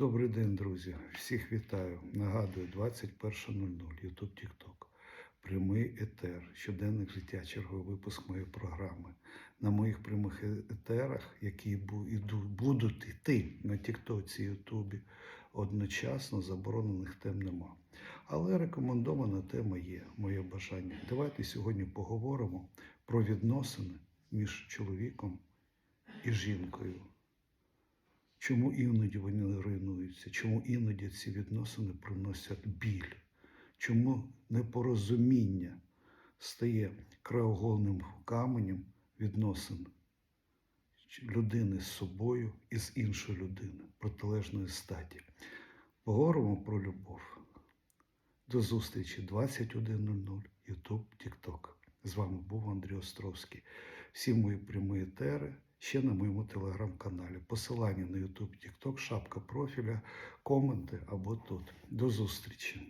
Добрий день, друзі. Всіх вітаю. Нагадую, 21.00, YouTube TikTok. Прямий етер, щоденник життя, черговий випуск моєї програми. На моїх прямих етерах, які будуть йти на Тіктоці, Ютубі, одночасно заборонених тем нема. Але рекомендована тема є, моє бажання. Давайте сьогодні поговоримо про відносини між чоловіком і жінкою. Чому іноді вони руйнуються? Чому іноді ці відносини приносять біль? Чому непорозуміння стає краєугольним каменем відносин людини з собою і з іншою людиною протилежної статі? Поговоримо про любов. До зустрічі 21.00 YouTube, TikTok. З вами був Андрій Островський. Всі мої прямі етери ще на моєму телеграм-каналі. Посилання на YouTube, TikTok, шапка профіля, коменти або тут. До зустрічі.